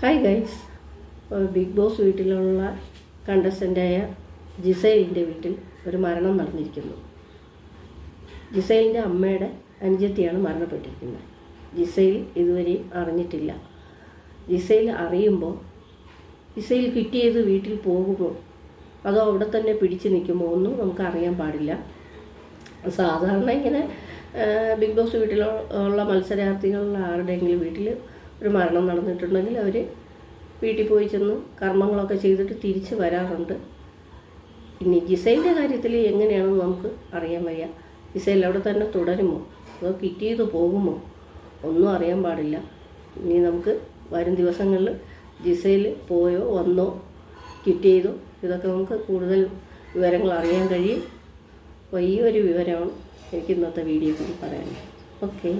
Hi guys big boss വീട്ടിലുള്ള കണ്ടസ്റ്റന്റായ ജിസൈലിന്റെ വീട്ടിൽ ഒരു മരണം നടന്നിരിക്കുന്നു. ജിസൈലിന്റെ അമ്മയുടെ അനുജത്തിയാണ് മരണപ്പെട്ടിരിക്കുന്നത്. ജിസൈൽ ഇതുവരെയും അറിഞ്ഞിട്ടില്ല. ജിസൈൽ അറിയുമ്പോൾ ജിസൈൽ കിട്ടിയത് വീട്ടിൽ പോകുമോ അതോ അവിടെ തന്നെ പിടിച്ചു നിൽക്കുമോ ഒന്നും നമുക്ക് അറിയാൻ പാടില്ല. സാധാരണ ഇങ്ങനെ ബിഗ് ബോസ് വീട്ടിലുള്ള മത്സരാർത്ഥികളിൽ ആരുടെയെങ്കിലും വീട്ടിൽ ഒരു മരണം നടന്നിട്ടുണ്ടെങ്കിൽ അവർ വീട്ടിൽ പോയി ചെന്ന് കർമ്മങ്ങളൊക്കെ ചെയ്തിട്ട് തിരിച്ച് വരാറുണ്ട്. ഇനി ജിസൈലിന്റെ കാര്യത്തിൽ എങ്ങനെയാണെന്ന് നമുക്ക് അറിയാൻ വയ്യ. ജിസൈൽ അവിടെ തന്നെ തുടരുമോ? അതോ കിറ്റ് ചെയ്ത് പോകുമോ? ഒന്നും അറിയാൻ പാടില്ല. ഇനി നമുക്ക് വരും ദിവസങ്ങളിൽ ജിസൈൽ പോയോ വന്നോ കിറ്റ് ചെയ്തോ ഇതൊക്കെ നമുക്ക് കൂടുതൽ വിവരങ്ങൾ അറിയാൻ കഴിയും. അപ്പോൾ ഈ ഒരു വിവരമാണ് എനിക്ക് ഇന്നത്തെ വീഡിയോ വീഡിയോയിൽ പറയാൻ ഓക്കെ.